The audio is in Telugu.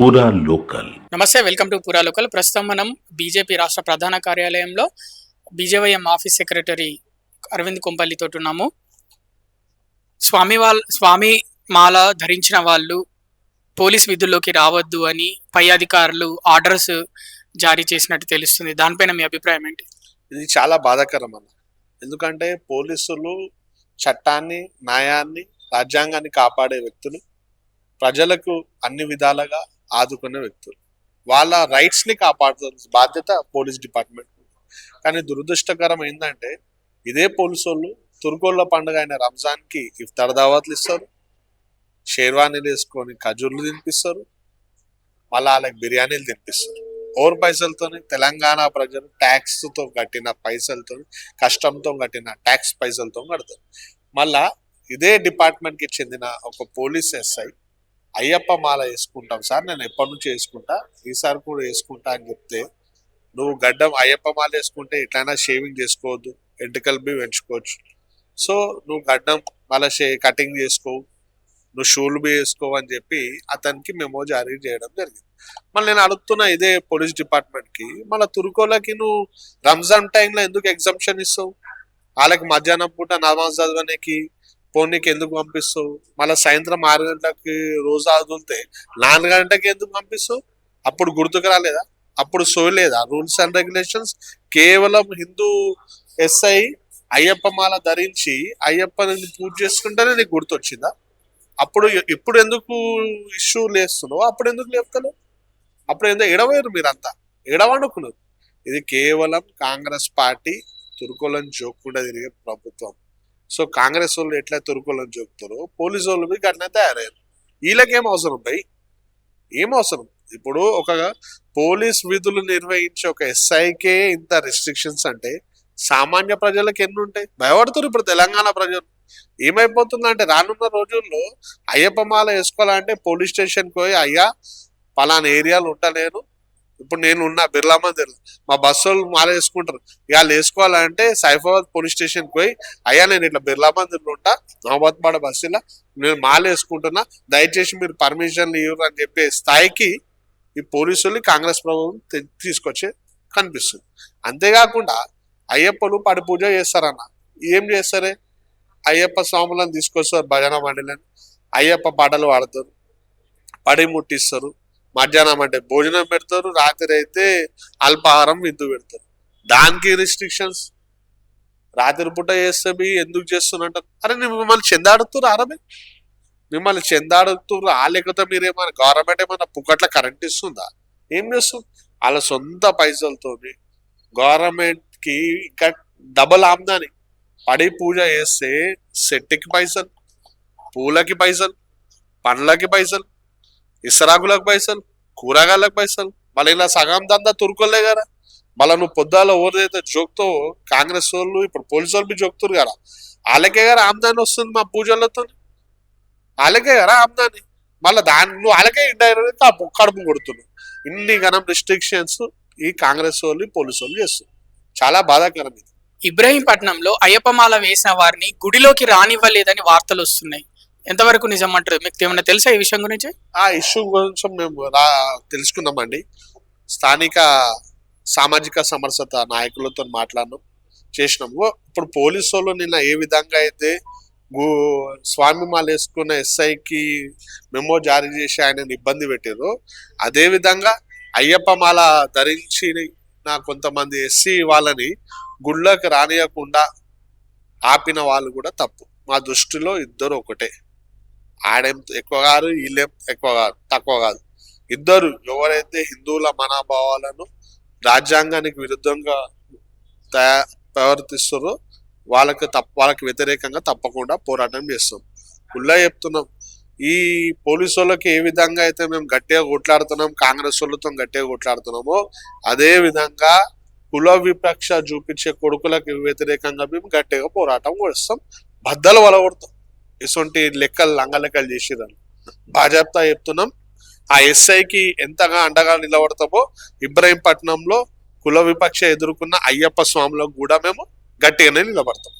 పూరా లోకల్ నమస్తే వెల్కమ్ టు పురా లోకల్ ప్రస్తుతం మనం బీజేపీ రాష్ట్ర ప్రధాన కార్యాలయంలో బీజేవైఎం ఆఫీస్ సెక్రటరీ అరవింద్ కొంపల్లితో ఉన్నాము. స్వామి వాళ్ళ స్వామి మాల ధరించిన వాళ్ళు పోలీస్ విధుల్లోకి రావద్దు అని పై అధికారులు ఆర్డర్స్ జారీ చేసినట్టు తెలుస్తుంది. దానిపైన మీ అభిప్రాయం ఏంటి? ఇది చాలా బాధాకరం అన్న. ఎందుకంటే పోలీసులు చట్టాన్ని న్యాయాన్ని రాజ్యాంగాన్ని కాపాడే వ్యక్తులు. ప్రజలకు అన్ని విధాలుగా ఆదుకునే వ్యక్తులు. వాళ్ళ రైట్స్ని కాపాడుతున్న బాధ్యత పోలీస్ డిపార్ట్మెంట్ కానీ దురదృష్టకరం ఏంటంటే ఇదే పోలీసు వాళ్ళు తుర్కోళ్ళ పండుగ అయిన రంజాన్కి ఇఫ్తార్ దావత్లు ఇస్తారు షేర్వానీలు వేసుకొని ఖజూర్లు తినిపిస్తారు మళ్ళీ వాళ్ళకి బిర్యానీలు తినిపిస్తారు. ఓవర్ పైసలతోని తెలంగాణ ప్రజలు ట్యాక్స్తో కట్టిన పైసలతో కష్టంతో కట్టిన ట్యాక్స్ పైసలతో కడతారు. మళ్ళా ఇదే డిపార్ట్మెంట్కి చెందిన ఒక పోలీస్ ఎస్ఐ అయ్యప్ప మాల వేసుకుంటాం సార్ నేను ఎప్పటి నుంచి వేసుకుంటా. ఈసారి కూడా వేసుకుంటా అని చెప్తే నువ్వు గడ్డం అయ్యప్ప మాల వేసుకుంటే ఎట్లయినా షేవింగ్ చేసుకోవద్దు ఎంటికలు బి పెంచుకోవచ్చు. సో నువ్వు గడ్డం మళ్ళీ షే కటింగ్ చేసుకోవు నువ్వు షూలు బి వేసుకోవు అని చెప్పి అతనికి మెమో జారీ చేయడం జరిగింది. మళ్ళీ నేను అడుగుతున్నా ఇదే పోలీస్ డిపార్ట్మెంట్కి మళ్ళీ తురుకోలకి నువ్వు రంజాన్ టైంలో ఎందుకు ఎగ్జామ్షన్ ఇస్తావు? వాళ్ళకి మధ్యాహ్నం పూట నమాజ్ చదవడానికి పోనీకి ఎందుకు పంపిస్తావు? మళ్ళీ సాయంత్రం ఆరు గంటలకి రోజు వదిలితే నాలుగు గంటలకి ఎందుకు పంపిస్తావు? అప్పుడు గుర్తుకు రాలేదా? అప్పుడు సోయలేదా? రూల్స్ అండ్ రెగ్యులేషన్స్ కేవలం హిందూ ఎస్ఐ అయ్యప్ప మాల ధరించి అయ్యప్పని పూజ చేసుకుంటేనే నీకు గుర్తొచ్చిందా? అప్పుడు ఇప్పుడు ఎందుకు ఇష్యూ లేస్తున్నావు? అప్పుడు ఎందుకు లేపుతలేవు? అప్పుడు ఏందో ఎడవేరు మీరంతా. ఎడవనుకున్నారు ఇది కేవలం కాంగ్రెస్ పార్టీ తురుకోలను జోక్కుండా తిరిగే ప్రభుత్వం. సో కాంగ్రెస్ వాళ్ళు ఎట్లా తురుకోలను చెప్తారో పోలీసు వాళ్ళు మీకు గట్లనే తయారయ్యారు. వీళ్ళకేం అవసరం భయ్ ఏం అవసరం? ఇప్పుడు ఒక పోలీస్ విధులు నిర్వహించే ఒక ఎస్ఐకే ఇంత రెస్ట్రిక్షన్స్ అంటే సామాన్య ప్రజలకు ఎన్ని ఉంటాయి? భయపడుతున్నారు ఇప్పుడు తెలంగాణ ప్రజలు. ఏమైపోతుందంటే రానున్న రోజుల్లో అయ్యప్ప మాల వేసుకోవాలంటే పోలీస్ స్టేషన్కి పోయి అయ్యా పలానా ఏరియాలు ఉంటాను ఇప్పుడు నేను ఉన్న బిర్లా మందిర్ మా బస్సు వాళ్ళు మాల వేసుకుంటారు. ఇవాళ వేసుకోవాలంటే సైఫాబాద్ పోలీస్ స్టేషన్కి పోయి అయ్యా నేను ఇట్లా బిర్లా మందిర్లో ఉంటా నవబాద్పాడ బస్సులో నేను మాల వేసుకుంటున్నా దయచేసి మీరు పర్మిషన్లు ఇవ్వరు అని చెప్పే స్థాయికి ఈ పోలీసులు కాంగ్రెస్ ప్రభుత్వం తీసుకొచ్చే కనిపిస్తుంది. అంతేకాకుండా అయ్యప్పలు పడి పూజ చేస్తారన్న. ఏం చేస్తారే? అయ్యప్ప స్వాములను తీసుకొస్తారు భజన మండలిని. అయ్యప్ప పాటలు పాడతారు. పడి ముట్టిస్తారు. మధ్యాహ్నం అంటే భోజనం పెడతారు రాత్రి అయితే అల్పాహారం విందు పెడతారు. దానికి రిస్ట్రిక్షన్స్ రాత్రి పూట చేస్తే మీ ఎందుకు చేస్తున్నట్టు అరే మిమ్మల్ని చెందాడుతున్నారు ఆరమే మిమ్మల్ని చెందాడుతున్నారు ఆ లేకపోతే మీరు ఏమైనా గవర్నమెంట్ ఏమైనా పుకట్ల కరెంట్ ఇస్తుందా? ఏం చేస్తుంది వాళ్ళ సొంత పైసలతో గవర్నమెంట్కి ఇంకా డబల్ ఆమ్దాని. పడి పూజ చేస్తే సెట్కి పైసలు పూలకి పైసలు పండ్లకి పైసలు ఇసరాకులకు పైసలు కూరగాయలకు పైసలు. మళ్ళీ ఇలా సగం దందా తురుకోలే కదా. మళ్ళీ నువ్వు పొద్దుల ఎవరిదైతే జోక్తో కాంగ్రెస్ వాళ్ళు ఇప్పుడు పోలీసు వాళ్ళు జోక్తురు కదా. వాళ్ళకే కదా ఆమ్దాని వస్తుంది మా పూజలతో. వాళ్ళకే కదా ఆమ్దాని. మళ్ళీ దాని నువ్వు వాళ్ళకే ఇండైరెక్ట్ కడుపు కొడుతున్నావు. ఇన్ని గణం రిస్ట్రిక్షన్స్ ఈ కాంగ్రెస్ వాళ్ళు పోలీసు వాళ్ళు చేస్తున్నారు. చాలా బాధాకరం ఇది. ఇబ్రహీంపట్నంలో అయ్యప్పమాల వేసిన వారిని గుడిలోకి రానివ్వలేదని వార్తలు వస్తున్నాయి. ఎంతవరకు నిజం అంటారు? మీకు ఏమైనా తెలుసా ఈ విషయం గురించి? ఆ ఇష్యూ గురించి మేము రా తెలుసుకున్నామండి స్థానిక సామాజిక సమరసత నాయకులతో మాట్లాడినాం చేసినాము. ఇప్పుడు పోలీసు వాళ్ళు నిన్న ఏ విధంగా అయితే గో స్వామి మాల వేసుకున్న ఎస్ఐకి మెమో జారీ చేసి ఆయన ఇబ్బంది పెట్టారో అదే విధంగా అయ్యప్ప మాల ధరించి నా కొంతమంది ఎస్సీ వాళ్ళని గుళ్ళకి రానియకుండా ఆపిన వాళ్ళు కూడా తప్పు. మా దృష్టిలో ఇద్దరు ఒకటే. ఆడేం ఎక్కువ కాదు వీళ్ళేం ఎక్కువ కాదు తక్కువ కాదు. ఇద్దరు ఎవరైతే హిందువుల మనోభావాలను రాజ్యాంగానికి విరుద్ధంగా తయా ప్రవర్తిస్తారో వాళ్ళకి తప్ప వాళ్ళకి వ్యతిరేకంగా తప్పకుండా పోరాటం చేస్తాం. కుల్లా చెప్తున్నాం ఈ పోలీసు వాళ్ళకి ఏ విధంగా అయితే మేము గట్టిగా కొట్లాడుతున్నాం కాంగ్రెస్ వాళ్ళతో గట్టిగా కొట్లాడుతున్నామో అదే విధంగా కుల విపక్ష చూపించే కొడుకులకు వ్యతిరేకంగా మేము గట్టిగా పోరాటం చేస్తాం. బద్దలు వలగొడతాం. ఇటువంటి లెక్కలు లంగ లెక్కలు చేసేదాన్ని. బాజాబ్తా చెప్తున్నాం. ఆ ఎస్ఐకి ఎంతగా అండగా నిలబడతామో ఇబ్రహీంపట్నంలో కుల విపక్ష ఎదుర్కొన్న అయ్యప్ప స్వాములకు కూడా మేము గట్టిగానే నిలబడతాం.